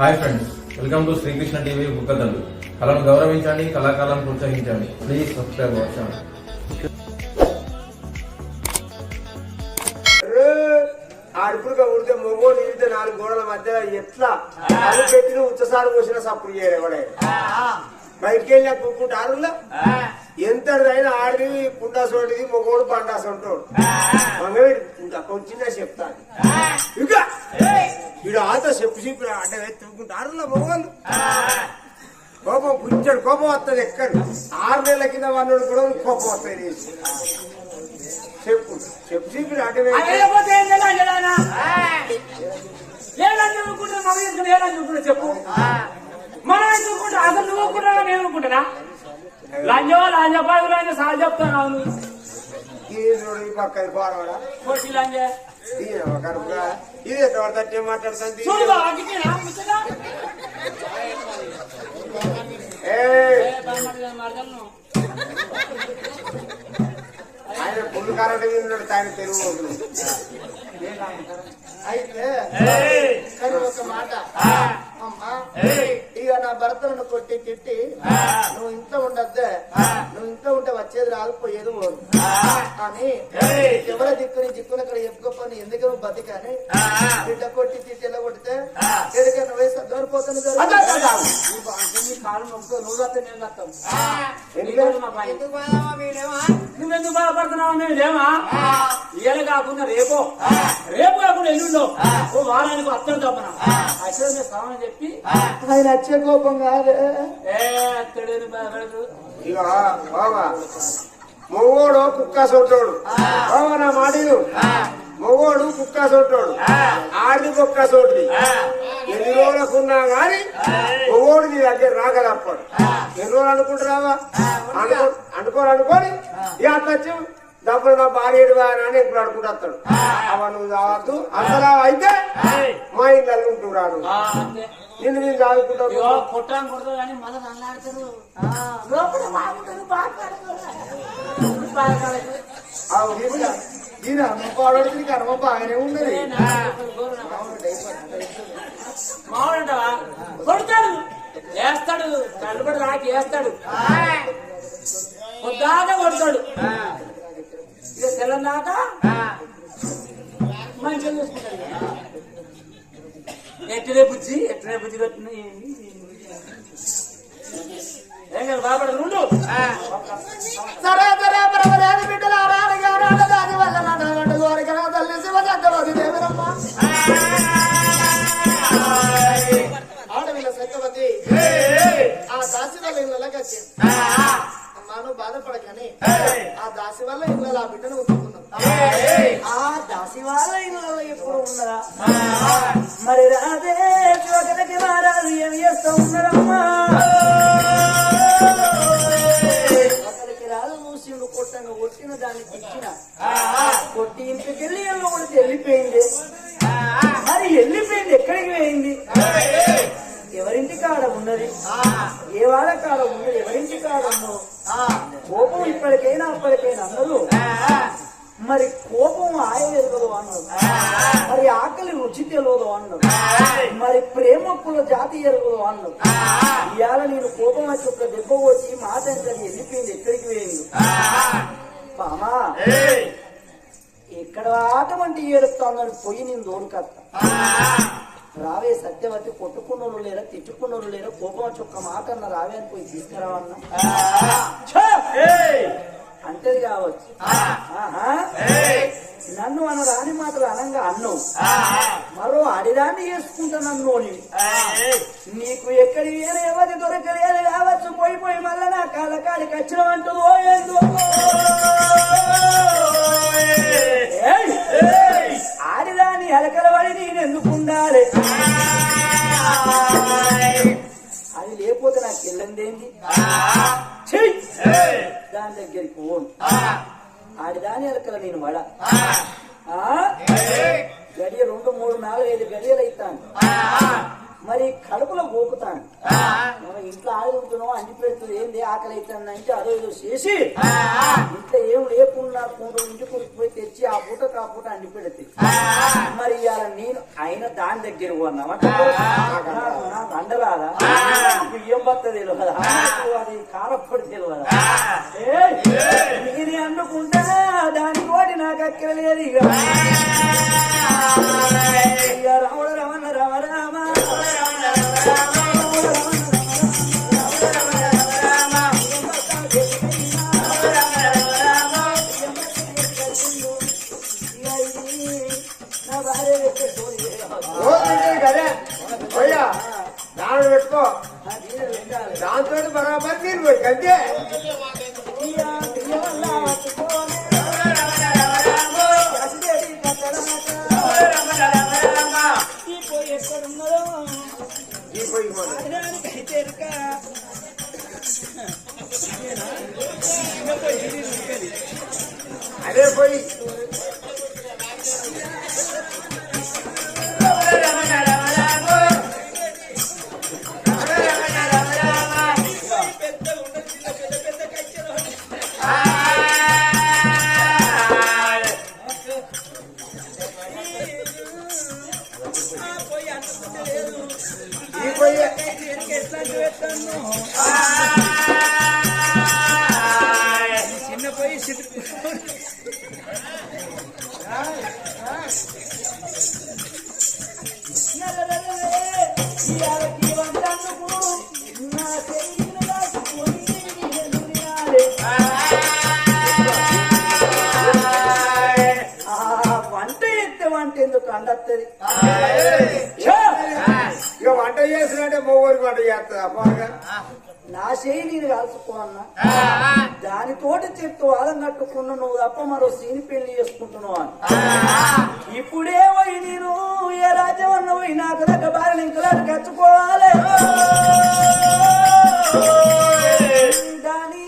Hi friends welcome to Srikrishna TV బుక్కదండు కళను గౌరవించండి కళాకాలను ప్రోత్సహించండి. ప్లీజ్ సబ్స్క్రైబ్ అవర్ ఛానల్ అడుపులుగా ఉడితే మొగోడు ఈడితే నాలుగు గోడల మధ్య ఎట్లా? అది పెట్టిన ఉచ్చసాలు పోసిన సప్పుడు చేయరు ఎవడే? బయటికి వెళ్ళి కూకుంటారు ఎంత అయినా ఆడిది పుండాసోటిది మొగోడు పండాసంటాడు ఇంకా కొంచెం చెప్తాను ఇక? వీడు ఆత చెప్పు చెప్పి అడ్డ ఎత్తుకుంటారు మొగోళ్ళు కోపం పుంచాడు కోపం వస్తుంది ఎక్కడ ఆరు నెలల కింద వన్నాడు కూడా కోపం వస్తుంది చెప్పు చెప్పు చెప్పి అడ్డ అనుకుంటే అనుకుంటే చెప్పు. మనం ఎందుకుంటా అసలు నువ్వు అనుకుంటా నేను అనుకుంటానా లంజో లంజ పది లంజ సార్ చెప్తాను అవును. ఈ పక్కన పోరాడా కొట్టి లంజ. దీని కనుక ఇది ఎంత తట్టే మాట్లాడుతుంది? చూడు. ఆయన పుల్లు కరెంట్ మీద ఉన్నాడు ఆయన తెలుగు. అయితే ఒక మాట. అమ్మా. ఇక నా భర్తను కొట్టి తిట్టి నువ్వు ఇంట్లో ఉండద్దే. నువ్వు ఇంట్లో ఉంటే వచ్చేది రాదు పోయేది పోదు. ఏయ్. ఎవరి దిక్కుని దిక్కుని అక్కడ చెప్పుకోపని ఎందుకు నువ్వు బతికాని? బిడ్డ కొట్టి తిట్టి ఎలా కొడితే. ఎదుగా నువ్వే సర్దోరిపోతుంది నీ కాలు నువ్వు తప్ప నేను పైన. నువ్వెందుకు బాధపడుతున్నావు మేమేమా ఇయ్యాలి కాకుండా రేపో. రేపు కాకుండా ఎల్లుండో. ఓ వారానికి అత్తడు తప్పన. అక్కడ స్వామి చెప్పి ఆయన వచ్చే కోపం కాదే ఇక మొగోడు కుక్క సొట్టోడు. బావా నా మాటలు మొగోడు కుక్క సొట్టోడు. ఆడిది కుక్క సోటిది ఎన్ని రోజులకున్నా గాని మొగోడు నీ దగ్గర రాకదప్పడు ఎన్ని రోజులు అనుకుంటున్నావా? అనుకో అనుకోరు అనుకోని ఇక అట్లా వచ్చి డబ్బులు నా భార్య ఏడువా అని ఇప్పుడు అనుకుంటాడు అవ నువ్వు కావద్దు అంతలా అయితే మా ఇల్లు ఉంటున్నాడు నిన్ను నేను చదువుకుంటాను. దీని అమ్మపాడు కర్మ బాగానే ఉన్నది కొడతాడు. వేస్తాడు కళ్ళబడి రాకి వేస్తాడు. పొద్దాక కొడతాడు. ఇక తెల్లందాక మంచిగా బుజ్జి? ఎట్లే బుజ్జి కట్టిన ఏం కదా బాబడు నుండు సరే సరే దాని వల్ల నడవండి కోరిక తల్లి శివ చక్రవర్తి దేవరమ్మ. ఆడవిల చక్రవర్తి ఆ దాసి వచ్చింది అమ్మాను బాధపడకని. ఆ దాసి వల్ల ఇళ్ళ ఆ బిడ్డను ఉంచుకున్నాం ఆ దాసి వాళ్ళ ఇళ్ళలో ఎప్పుడు ఉన్నదా మరి రాదే శివకటకి మారారు ఏం చేస్తూ ఉన్నారమ్మా అతనికి రాదు కొట్టంగా కొట్టిన దాన్ని ఇచ్చిన కొట్టి ఇంటికి వెళ్ళి ఎల్లో కొడితే వెళ్ళిపోయింది. మరి వెళ్ళిపోయింది ఎక్కడికి పోయింది? ఎవరింటి కాడ ఉన్నది? ఏ వాళ్ళ కాడ ఉన్నది? ఎవరింటి కాడ ఉన్నదో? కోపం ఇప్పటికైనా అప్పటికైనా అన్నదు మరి కోపం ఆయన ఎరగదు అన్నది మరి ఆకలి రుచి తెలియదు అన్నది మరి ప్రేమకుల జాతి ఎరగదు అన్నది ఇవాళ నేను కోపం వచ్చి ఒక దెబ్బ వచ్చి మాట వెళ్ళిపోయింది ఎక్కడికి పోయింది? బామా ఎక్కడ ఆటమంటే ఏడుస్తానని పోయి నేను దోడుకత్తా రావే సత్యవతి కొట్టుకున్నోళ్ళు లేరా తిట్టుకున్నోళ్ళు లేరా కోపం వచ్చి ఒక్క మాట అన్న రావే అని పోయి తీసుకురావన్నా! అంటది కావచ్చు. నన్ను అన్న రాని మాటలు అనంగా అన్నావు. మరో అడిదాన్ని చేసుకుంటా నన్ను నీకు ఎక్కడి వేరే ఎవరి దొరకలేదు కావచ్చు పోయి పోయి మళ్ళా నా కాళ్ళ కాడికి వచ్చిన అంటూ లేకపోతే నాకు వెళ్ళందేంది చెయ్యి దాని దగ్గరికి పోను ఆడిదాని అలకల నేను వడ ఆ? గడియ రెండు మూడు నాలుగు ఐదు గడియలు అవుతాను మరి కడుపులో గోకుతాను మనం ఇంట్లో ఆడి ఉంటున్నాం అన్ని పెడుతుంది ఏంది ఆకలి అవుతుంది అంటే అదో ఏదో చేసి ఇంట్లో ఏం లేకుండా పూట ఇంటికి పోయి తెచ్చి ఆ పూట ఆ పూట అన్ని పెడితే. మరి ఇవాళ నేను అయిన దాని దగ్గర పోన్నావా నాకు నా రాదా? బియ్యం బత్త తెలియదా? అది కారప్పొడి తెలియదా? నేనే అనుకుంటా దాని కోటి నాకు అక్కడ లేదు ఇక రాముడ రమణ రమ రామ తోట చెట్టు ఆలం కట్టుకున్న నువ్వు తప్ప మరో సీని పెళ్ళి చేసుకుంటున్నావు అని. ఇప్పుడే పోయి నేను ఏ రాజ్యం అన్న పోయి నాకు దగ్గర భార్య ఇంకా గచ్చుకోవాలి. దాని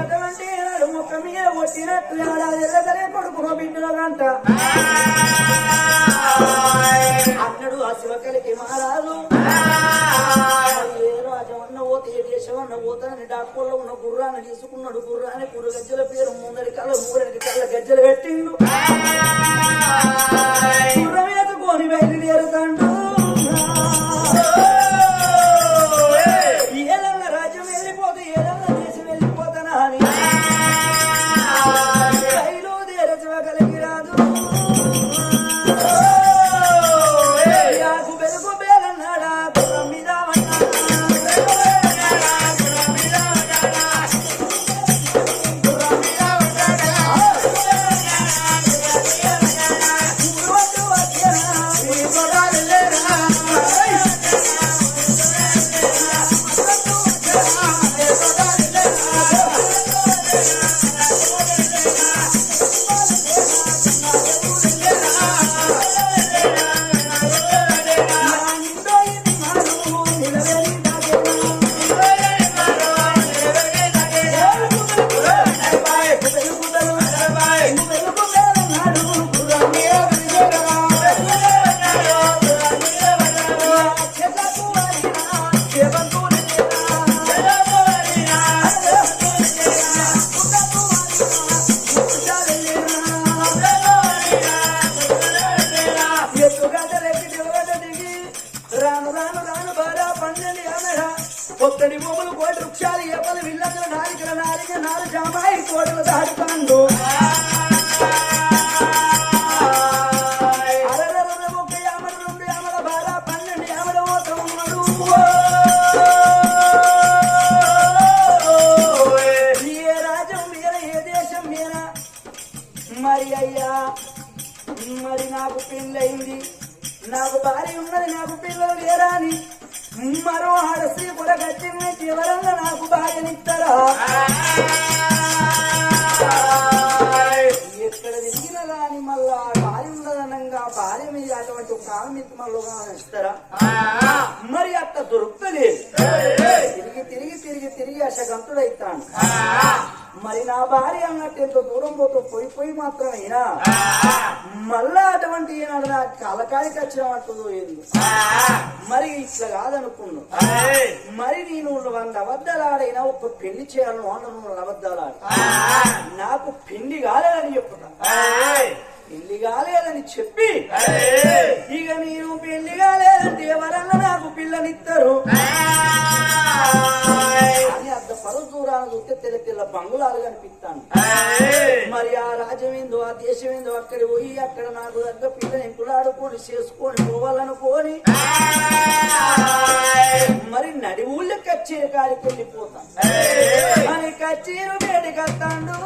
అటువంటి నాడు ముఖ మీద కొట్టినట్టు ఏడాది ఎల్లగరే కొడుకునో బిడ్డలో అంట అన్నడు ఆ శివకలికి మహారాజు. రాజమన్న పోతే ఏ దేశమన్న పోతానని డాక్టర్లో ఉన్న గుర్రాన్ని తీసుకున్నాడు. గుర్రాన్ని గుర్ర గజ్జల పేరు ముందరి కళ్ళ మూడరికి కళ్ళ గజ్జలు పెట్టిండు. గుర్రం వేసుకొని బయలుదేరుతాడు. మళ్ళా భార్య ఉన్నదనంగా భార్య మీద అటువంటి ఒక ఆమె మళ్ళీ ఇస్తారా? మరి అట్ట దొరుకుతలేదు తిరిగి తిరిగి తిరిగి తిరిగి అశగంతుడైతాను మరి నా భార్య అన్నట్టు ఎంత దూరం పోతూ పోయి పోయి మాత్రం అయినా మళ్ళా అటువంటి ఈనాడు నా కలకాడికి వచ్చినట్టు మరి ఇట్లా కాదనుకున్నా మరి నేను వంద అబద్ధాలాడైనా ఒక పెళ్ళి చేయాలను అన్న అబద్ధాలాడి. నాకు పెళ్ళి కాలేదని చెప్పుతా పెళ్ళి కాలేదని చెప్పి ఇక నేను పెళ్ళి కాలేదంటే ఎవరన్నా నాకు పిల్లనిస్తారు అని అర్ధ పరువు దూరాన్ని చూస్తే తెల్ల తెల్ల బంగుళాలు కనిపిస్తాను. మరి ఆ రాజ్యం ఏందో ఆ దేశం ఏందో అక్కడ పోయి అక్కడ నాకు దగ్గర పిల్లని ఎంకులాడుకొని చేసుకొని పోవాలనుకోని మరి నడి ఊళ్ళో కచ్చేరు కాడికి వెళ్ళిపోతాను మరి కచ్చేరు వేడికత్తాడు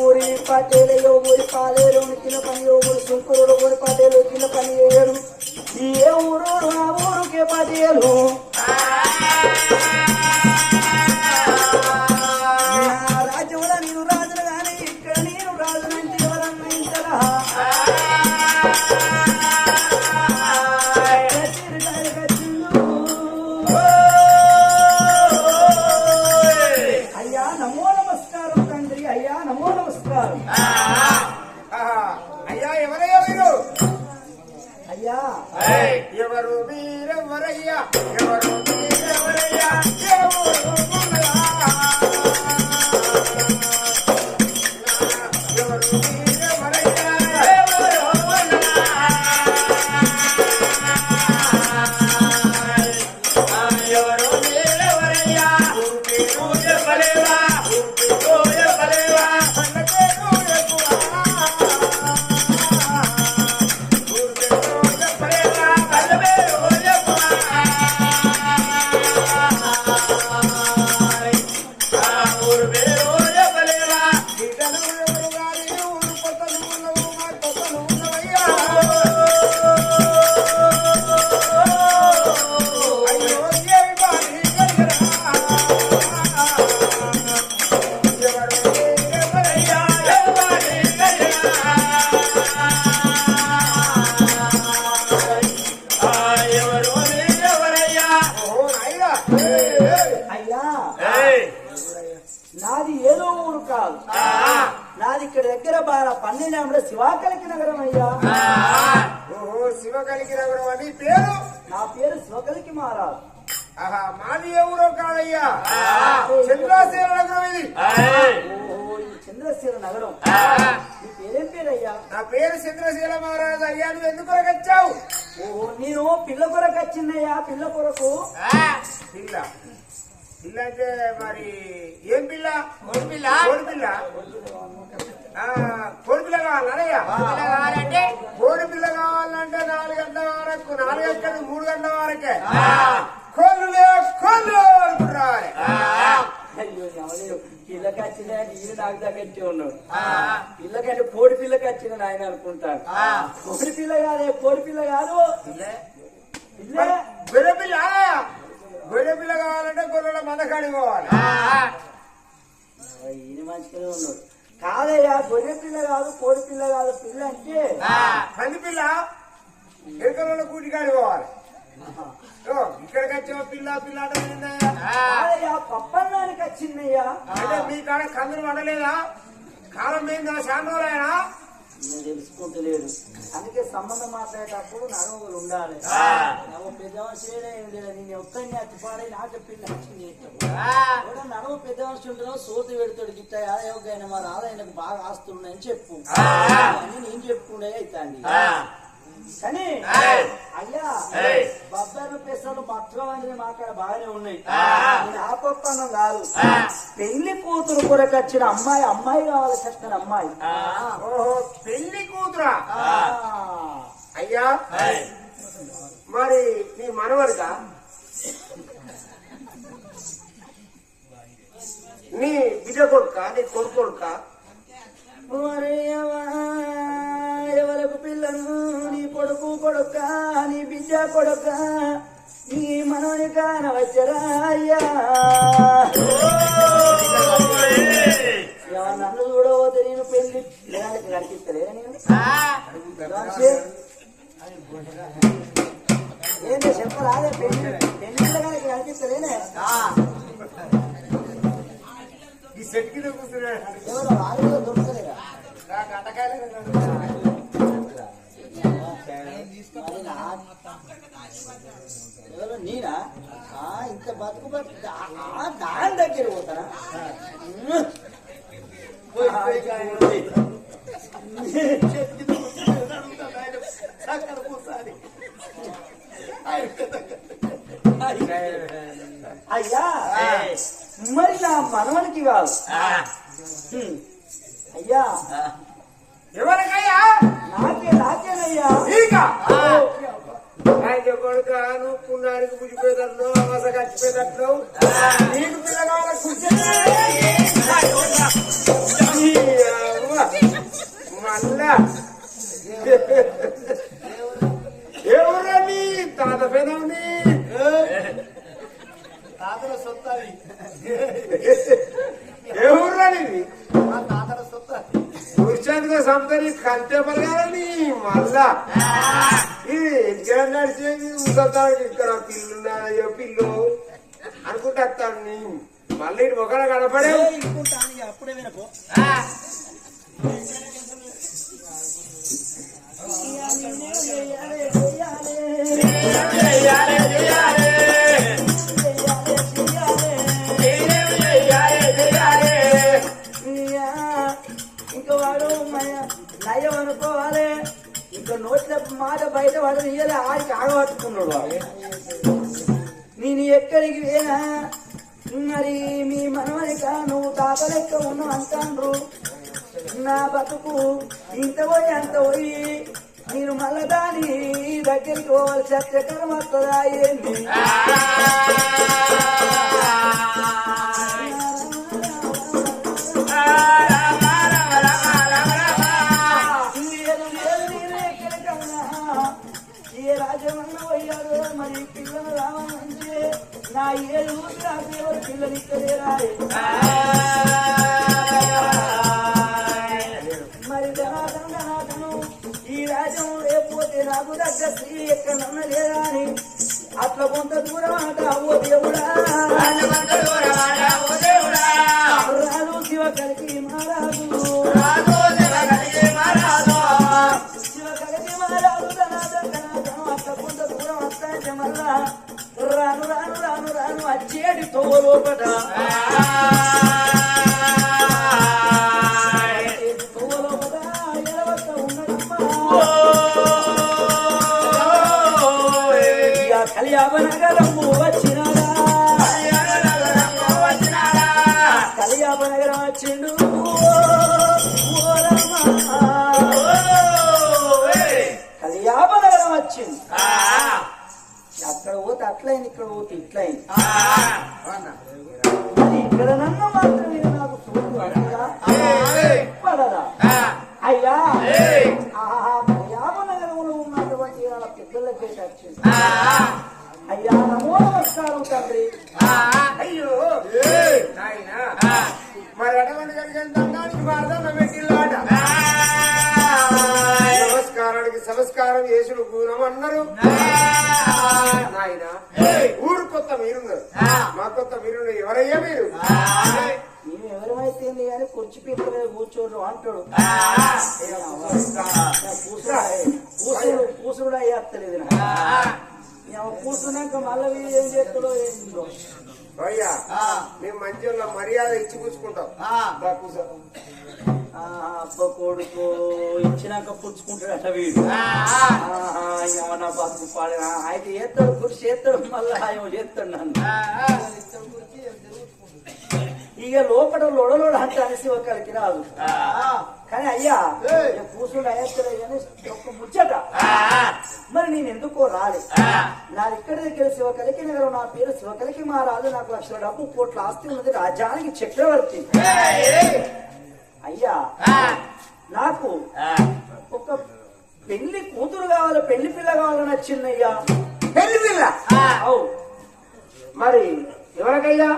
ఊరి పాటేలయో ఊరి పాలేరు కింద పని ఊరు ఊరి సుంకురుడు ఊరి పాటేలు కింద పని చేయరు ఏ ఊరు ఆ ఊరుకే పాటేలు? నాది ఏదో ఊరు కాదు. నాది ఇక్కడ దగ్గర బాగా పన్నెండు శివాకలికి నగరం అయ్యా. ఓహో శివ కలిగిన అని పేరు? నా పేరు శివకలికి మారాదు ఆహా మాది ఎవరో కాదయ్యా? చంద్రాశీల నగరం ఇది. ఓహో ఈ చంద్రశీల నగరం. నీ పేరేం పేరయ్యా? నా పేరు చంద్రశీల మహారాజు అయ్యా నువ్వు ఎందుకు వచ్చావు ఓహో నేను పిల్ల కొరకు వచ్చిందయ్యా పిల్ల కొరకు. పిల్ల. పిల్ల అంటే మరి ఏం పిల్ల? కోడి పిల్ల. కోడి పిల్ల? ఆ, కోడి పిల్ల కావాలన్నయ్యా? కావాలంటే? కోడి పిల్ల కావాలంటే నాలుగు గంటల వరకు నాలుగు గంటల మూడు గంటల వరకే. కోళ్ళు కోళ్ళు అనుకుంటారు పిల్లకి వచ్చిన నేను నాకు దగ్గర ఉన్నాడు. పిల్లకంటే కోడి పిల్లకి వచ్చిన ఆయన అనుకుంటాను కోడి పిల్ల కాదే కోడి పిల్ల కాదు. కాదు కోడి పిల్ల కాదు పిల్ల అంటే పంది పిల్ల ఎరుకలలో కూటికాడి పోవాలి. ఇక్కడికి వచ్చావు పిల్ల పిల్ల పప్పన్నానికి వచ్చిందయ్యా. అంటే మీ కాడ కందులు వండలేదా? కాలం మీద నేను తెలుసుకుంటలేడు అందుకే సంబంధం మాట్లాడేటప్పుడు నడవలు ఉండాలి. నవ్వు పెద్ద మనిషినే ఏం లేదు. నేను ఒక్కడిని అతిపాడే నాకు పిల్ల వచ్చింది కూడా నడవ పెద్ద మనిషి ఉంటున్నావు సోతి పెడతాడు గిట్ట ఆదాయోగ్యమైన మరి ఆదాయానికి బాగా ఆస్తున్నాయని చెప్పు. అని నేను చెప్పుకుండే అవుతాండి కానీ అయ్యా బొబ్బర్లు పెసలు మట్టుగా వండిన మాకాడ బాగానే ఉన్నాయి. నేను ఆపొప్పనం కాదు. పెళ్ళి కూతురు కొరకు వచ్చిన అమ్మాయి అమ్మాయి కావాలి చక్కని అమ్మాయి. ఓహో పెళ్ళి కూతురా? ఆ. అయ్యా మరి నీ మనవడిగా నీ బిడ్డ కొడుక నీ కొడుకు కొడుక? ఎవలకు పిల్లను నీ కొడుకు కొడుక నీ బిడ్డ కొడుక నీ మనోని కానవచ్చరా అయ్యా? నన్ను చూడవద్దు నేను పెళ్ళి నడిపిస్తలే నేను? ఏంటో చెప్పరాదే పెళ్ళి పెళ్ళి కనిపిస్తలేనే నా- ఎవరు నేనా ఆ, ఇంత బతుకు ఆ, దాని దగ్గర పోతానా చెట్టు ఆయన. అయ్యా మరి నా మనవనికి కాదు. అయ్యా ఎవరికయ్యా? నాకే నాకేనయ్యా. నీకా? ఆయన కొడుక నువ్వు పుణ్యానికి పుచ్చిపోయేటట్లు అవస ఖర్చిపోయేటట్లు నీకు పిల్ల కావాలి మళ్ళా. ఎవరా నీ తాత పెదవుని తాతల సొత్తు నీది మా తాతల సొత్తు కూర్చోందుకో సంతని కంటే పలగాలని మళ్ళా. ఇది నడిచేది ఇక్కడ పిల్లున్నాయో పిల్లు అనుకుంటా నీ మళ్ళీ ఇటు ఒకడ కనపడే అప్పుడే వినపో. ఇంకా నయం అనుకోవాలి. ఇంకా నోట్ల మాట బయట వాడు ఇయ్యాలి ఆడికి ఆగబట్టుకున్నాడు నేను ఎక్కడికి పోయినా మరి మీ మనవనిక నువ్వు తాత లెక్క ఉన్నావు అంటాండ్రు. నా బతుకు ఇంత పోయి అంత పోయి మీరు మళ్ళా దాని దగ్గరికి పోవాలి సత్యకరం వస్తుందా ఏంది? మరి జనార్దన్ ఈ రాజ్యం లేకపోతే నాకు దగ్గర స్త్రీ ఎక్కడన్నా లేదా అని అట్లా కొంత దూరం ఆట ఓ దేవుడా రాజు శివ కలిగి మహారాజు శివ కలిగి అట్లా కొంత దూరం మళ్ళా రాను రాను రాను రాను అచ్చేడి తోలోపట వచ్చేటి తోలోపట ఇక్కడ పోతే ఇక్కడ నన్ను మాత్రమే నాకు చూడు అడిగా పడదా అయ్యా. కలియాపనగరంలో ఉన్నటువంటి వాళ్ళ పెద్దలకి వచ్చింది అయ్యా నమో నమస్కారం తండ్రి. అయ్యో. నాయనా. మరి అటువంటి కలిగిన దండానికి ప్రార్థన పెట్టిల్లాట నమస్కారానికి సంస్కారం చేసుడు గుణం అన్నారు నాయన. ఊరు కొత్త మీరున్నారు. మా కొత్త మీరున్నారు. ఎవరయ్యా మీరు? మేము ఎవరమైతే కానీ కుర్చీ పీపల మీద కూర్చోడు అంటాడు కూసుడు కూసుడు అయ్యేస్తలేదు కూర్చున్నాక మళ్ళీ ఏం చేస్తాడో ఏంటో అయ్యా మేము మంచి మర్యాద ఇచ్చి కూర్చుకుంటాం కూర్చో. అబ్బ కొడుకు ఇచ్చినాక పుచ్చుకుంటాడట వీడు. ఏమన్నా బతుకు పాడినా. అయితే చేస్తాడు కుర్చీ చేస్తాడు మళ్ళా ఏమో చేస్తాడు నన్ను. ఇక లోపల లొడలోడ అంటే అనేసి ఒకరికి రాదు. కానీ అయ్యా కూర్చుండి అయ్యేస్తలే కానీ ఒక్క ముచ్చట. మరి నేను ఎందుకో రాలే. నా ఇక్కడ దగ్గర శివకలికి నగరం నా పేరు శివకలికి మహారాజు నాకు లక్షల డబ్బు కోట్ల ఆస్తి ఉన్నది. రాజ్యానికి చక్రవర్తి. అయ్యా నాకు ఒక పెళ్ళి కూతురు కావాలి పెళ్ళి పిల్ల కావాలని వచ్చిందయ్యా పెళ్ళి పిల్ల? అవు. మరి ఎవరికయ్యా?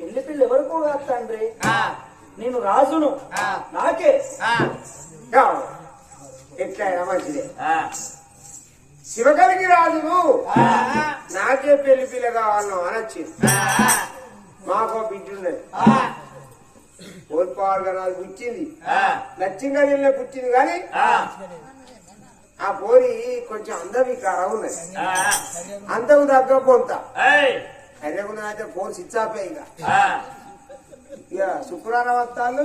పెళ్ళి పిల్ల ఎవరికో కాదు తండ్రి. నేను రాజును. నాకే. కావాలి. ఎట్లయినా మంచిదే. శివకరికి రాజును నాకే పెళ్ళి పిల్ల కావాలను అనొచ్చి మాకో బిడ్డ నాకు పుట్టింది నచ్చింగా నిన్న పుట్టింది కానీ? ఆ. పోరి కొంచెం అందవికారం ఉన్నది. అందం తగ్గ పొంత. అదేకుండా అయితే పోరు సిచ్చాపే ఇక. ఇక శుక్రవారం వస్తాలు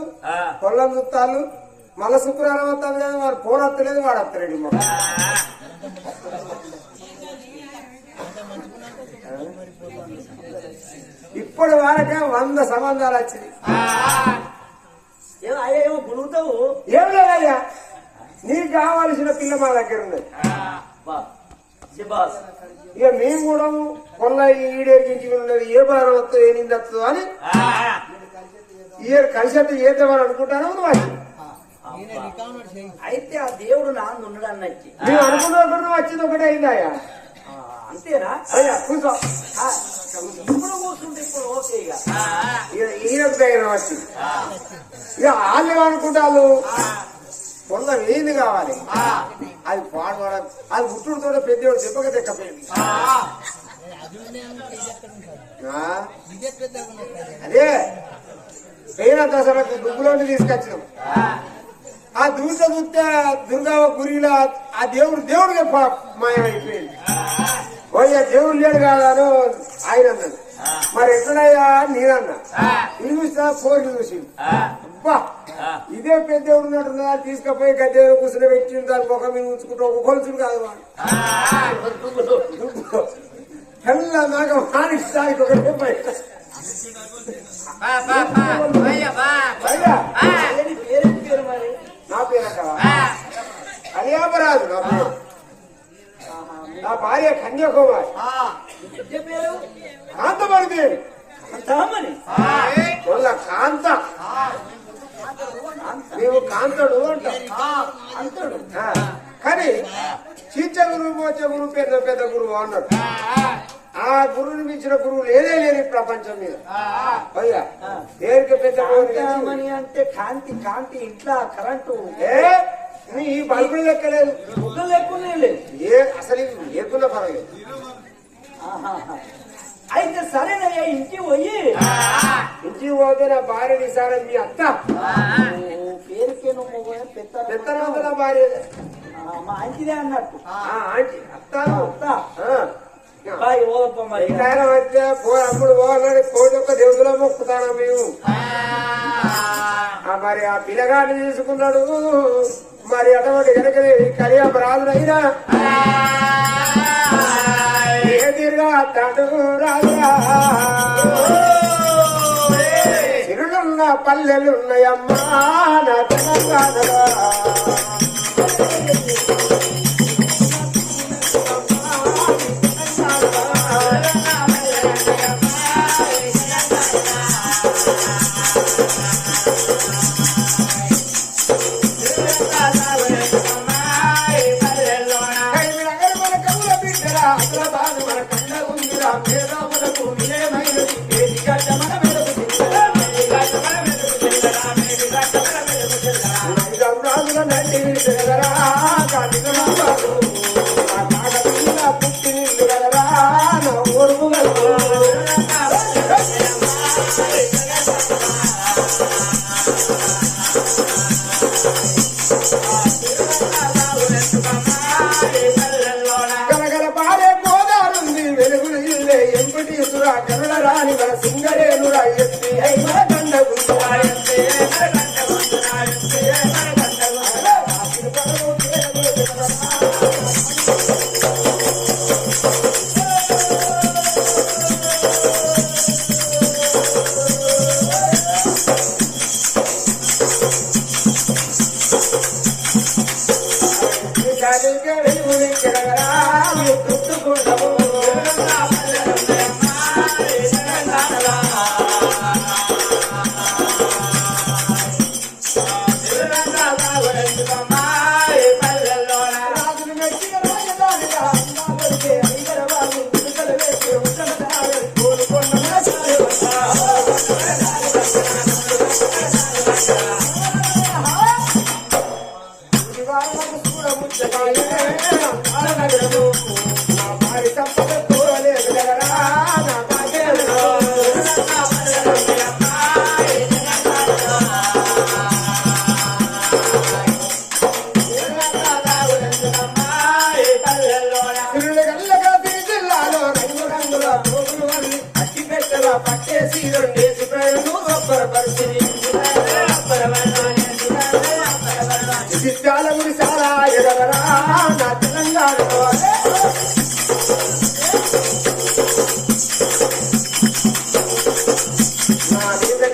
కొల్లం చుట్టాలు మళ్ళా శుక్రవారం వస్తాను కానీ వాడు ఫోన్ వస్తలేదు వాడు వస్తలేడు మాకు ఇప్పుడు వరకే వంద సంబంధాలు వచ్చింది ఏమో అయ్యా ఏమో గుణుగుతావు ఏం లేదయ్యా నీకు కావాల్సిన పిల్ల మా దగ్గర ఉన్నది. ఇక మేము కూడా కొల్ల ఈడేరించి ఉన్నది ఏ భారం వస్తుందో ఏ నింద వస్తుందో అని ఇయర్ కలిసి చేద్దామని అనుకుంటాను నువ్వు అయితే ఆ దేవుడు నాన్న ఉన్నాడు అన్నచ్చి మేము అనుకున్నప్పుడు వచ్చింది ఒకటే అయిందాయా అంతేనా? అయ్యా కూర్చో ఆ, ఇప్పుడు కూర్చుంటే ఇప్పుడు ఓకే ఇక. ఈయనకు దగ్గర వచ్చి ఇక వాళ్ళు ఏమనుకుంటారు? కొంత ఏంది కావాలి? అది పాడుకోవడం అది పుట్టుడుతో పెద్దోడు దెబ్బకి తెక్కపోయింది. ఆ? అదే. పోయిన దసరకు దుబ్బులోని తీసుకొచ్చినాం. ఆ. దూత చూస్తే దుర్గా గురిలో ఆ దేవుడు దేవుడికి పా- మాయమైపోయింది. పోయా దేవుడు లేడు కాదాను ఆయన అన్నాడు. మరి ఎక్కడయ్యా నేనన్నా ఇది చూస్తా ఫోన్ చూసి అబ్బా ఇదే పెద్ద దేవుడు ఉన్నట్టున్నా తీసుకుపోయి గద్దె కూర్చుని పెట్టి దాని ముఖం మీద ఉంచుకుంటూ ఒక కొలుసుడు కాదు వాడు. తెల్ల నాగ మానికి స్థాయికి ఒకటే బయట అయ్యా ఏది పేరు పేరు మరి? నా పేరంటావా కళ్యాపరాజు నా పేరు. నా భార్య కన్యాకుమారి. వాళ్ళ కాంత. నీవు కాంతడు అంటాడు ఆ, కానీ చీచ గురువు పోచే గురువు పెద్ద పెద్ద గురువు అన్నాడు. ఆ. గురువుని మించిన గురువు లేదే లేని ప్రపంచం మీద. అయ్యా పేరుకి పెద్ద అంటే కాంతి కాంతి ఇంట్లో కరెంటు. ఏ? ఈ బల్బులు లెక్కలేదు. బుగ్గ లేకుండా లేదు. ఏ అసలు ఇవి లేకున్నా పర్వాలేదు. అయితే సరేనయ్యా ఇంటికి పోయి. ఇంటికి పోతే నా భార్య నిసారం మీ అత్త. ఓ, పేరుకే నువ్వు పెద్ద పెత్తనం నా భార్య? మా ఇంటిదే అన్నట్టు. ఆ, ఆంటీ అత్త. అత్త అయితే పోవాలని కోటి ఒక్క మొక్కుతాను మేము. ఆ. మరి ఆ పిల్లగాన్ని తీసుకున్నాడు మరి అటువంటి కనుక కలియ రాజునైనా ఏ తిరుగా రాజా? తిరుగున్న పల్లెలున్నాయమ్మా నా తెలంగాణ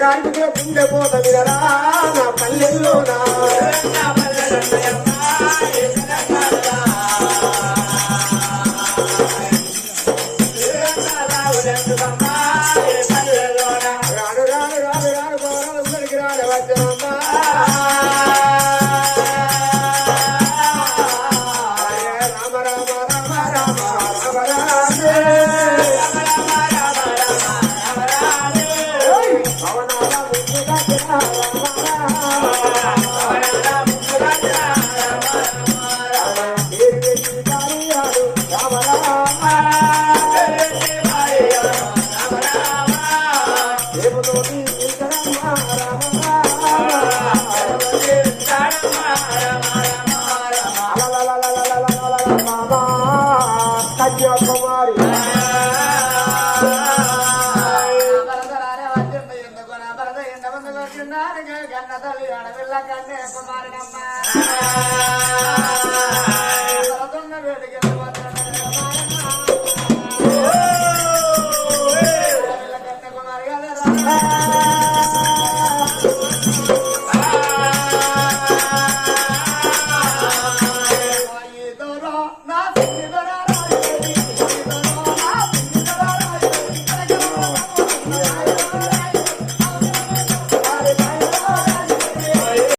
నా మీద గుండె పోత వినరా నా పల్లెల్లోనా